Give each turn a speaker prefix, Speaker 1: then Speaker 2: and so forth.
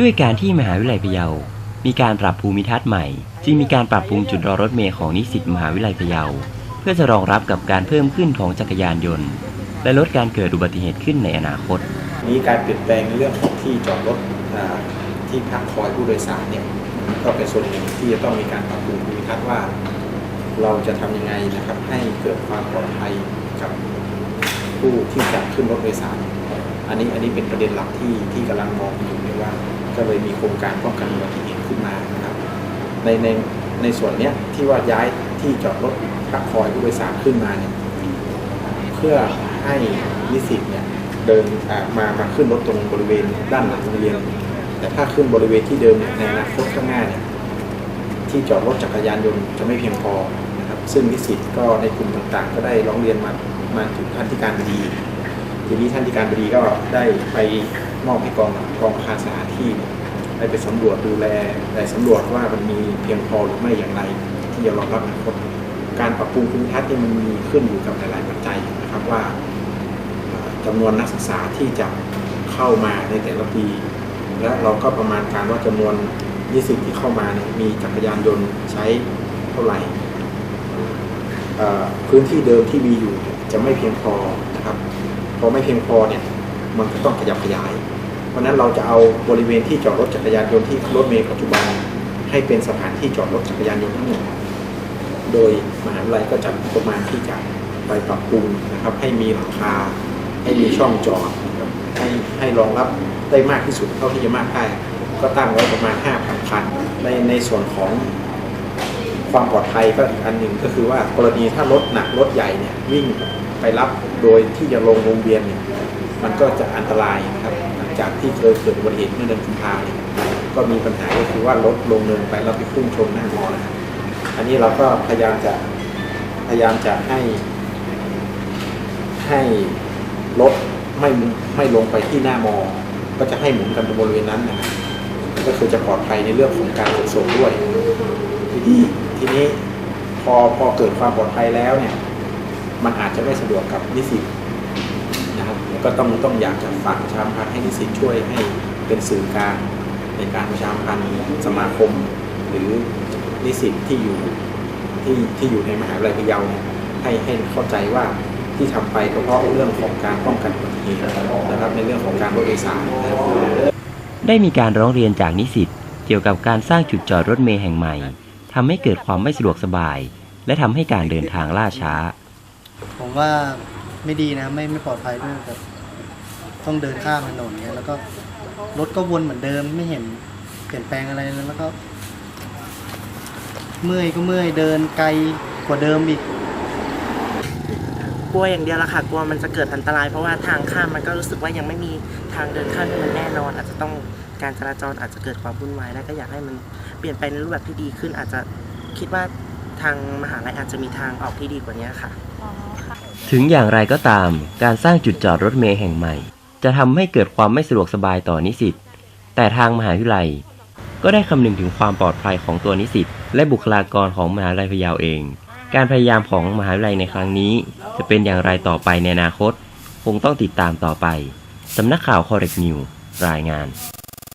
Speaker 1: ด้วยการที่มหาวิทยาลัยพะเยา มีการปรับภูมิทัศน์ใหม่ จึงมีการปรับปรุงจุดรอรถเมล์ของนิสิตมหาวิทยาลัยพะเยา เพื่อจะรองรับกับการเพิ่มขึ้นของจักรยานยนต์ และลดการเกิดอุบัติเหตุขึ้นในอนาคต
Speaker 2: นี้การเปลี่ยนแปลงในเรื่องของที่จอดรถที่พักคอยผู้โดยสารเนี่ยก็เป็นส่วนหนึ่งที่จะต้องมีการปรับปรุงภูมิทัศน์ว่า เราจะทำยังไงนะครับให้เกิดความปลอดภัยกับผู้ที่จะขึ้นรถโดยสาร อันนี้อันนี้เป็นประเด็นหลักที่ที่กำลังมองอยู่ในว่า ก็เลยมีโครงการป้องกันอุบัติเหตุขึ้นมานะครับในในในส่วนเนี้ยที่ว่าย้ายที่จอดรถพักคอยผู้โดยสารขึ้นมาเนี่ยเพื่อให้นิสิตเนี่ยเดินอ่ามามาขึ้นรถตรงบริเวณด้านหลังโรงเรียนแต่ถ้าขึ้นบริเวณที่เดิมเนี่ยในอนาคตข้างหน้าเนี่ยที่จอดรถจักรยานยนต์จะไม่เพียงพอนะครับ ซึ่งนิสิตก็ในกลุ่มต่างๆ ก็ได้ร้องเรียนมามาถึงท่านที่การบดี ทีนี้ท่านที่การบดีก็ได้ไปมอบให้กองกองคาสาที่เนี่ได้ไปสำรวจดูแลได้สำรวจว่ามันมีเพียงพอหรือไม่อย่างไร ที่จะรองรับอนาคตการปรับปรุงภูมิทัศน์นี่มันมีขึ้นอยู่กับหลายๆปัจจัยนะครับว่าเอ่อจำนวนนักศึกษาที่จะเข้ามาในแต่ละปี และเราก็ประมาณการว่าจำนวนนิสิตที่เข้ามาเนี่ยมีจักรยานยนต์ใช้เท่าไหร่พื้นที่เดิมที่มีอยู่จะไม่เพียงพอนะครับ พอไม่เพียงพอเนี่ยมันก็ต้องขยับขยาย เพราะนั้นเราจะเอาบริเวณที่จอดรถจักรยานยนต์ที่รถเมล์ปัจจุบัน ให้เป็นสถานที่จอดรถจักรยานยนต์ทั้งหมดโดยมหาวิทยาลัยก็จัดประมาณที่จะไปปรับปรุงนะครับ ให้มีหลังคา ให้มีช่องจอดนะครับให้ให้รองรับได้มากที่สุดเท่าที่จะมากได้ก็ตั้งไว้ประมาณ 5,000 คัน ในในส่วนของความปลอดภัยก็อีกอันหนึ่งก็คือว่ากรณีถ้ารถหนักรถใหญ่เนี่ยวิ่ง ไปรับโดยที่จะลงโรงเรียนเนี่ยมันก็จะอันตรายครับหลังจากที่เคยเกิดอุบัติเหตุเมื่อเดือนกุมภาเนี่ยก็มีปัญหาก็คือว่ารถลงเนินไปแล้วไปพุ่งชนหน้ามอนะครับอันนี้เราก็พยายามจะพยายามจะให้ ให้รถไม่ไม่ลงไปที่หน้ามอ ก็จะให้หมุนกันตรงบริเวณนั้นนะครับก็คือจะปลอดภัยในเรื่องของการขนส่งด้วยทีนี้ทีนี้พอพอเกิดความปลอดภัยแล้วเนี่ย มันอาจจะไม่สะดวกกับนิสิตนะครับก็ต้องต้องอยากจะฝากประชาสัมพันธ์ให้นิสิตช่วยให้เป็นสื่อกลางในการประชาสัมพันธ์สมาคม หรือนิสิตที่อยู่ที่ที่อยู่ในมหาวิทยาลัยพะเยาให้ให้เข้าใจว่าที่ทำไปก็เพราะเรื่องของการป้องกันอุบัติเหตุนะครับในเรื่องของการรถโดยสาร
Speaker 1: ได้มีการร้องเรียนจากนิสิตเกี่ยวกับการสร้างจุดจอดรถเมล์แห่งใหม่ทำให้เกิดความไม่สะดวกสบาย และทำให้การเดินทางล่าช้า
Speaker 3: ว่าไม่ดีนะไม่ไม่ปลอดภัยด้วยแบบต้องเดินข้ามถนนเนี้ยแล้วก็รถก็วนเหมือนเดิมไม่เห็นเปลี่ยนแปลงอะไรเลยแล้วก็ เมื่อยก็เมื่อยเดินไกลกว่าเดิมอีก
Speaker 4: กลัวอย่างเดียวละค่ะกลัวมันจะเกิดอันตราย เพราะว่าทางข้ามมันก็รู้สึกว่ายังไม่มีทางเดินข้ามที่มันแน่นอน อาจจะต้องการจราจรอาจจะเกิดความวุ่นวายและก็อยากให้มันเปลี่ยนไปในรูปแบบที่ดีขึ้น อาจจะคิดว่าทางมหาลัยอาจจะมีทางออกที่ดีกว่านี้ค่ะ
Speaker 1: ถึงอย่างไรก็ตาม การสร้างจุดจอดรถเมล์แห่งใหม่ จะทำให้เกิดความไม่สะดวกสบายต่อนิสิต แต่ทางมหาวิทยาลัย ก็ได้คำนึงถึงความปลอดภัยของตัวนิสิต และบุคลากรของมหาวิทยาลัยพะเยาเอง การพยายามของมหาวิทยาลัยในครั้งนี้ จะเป็นอย่างไรต่อไปในอนาคต คงต้องติดตามต่อไปสำนักข่าวคอเรกนิวรายงาน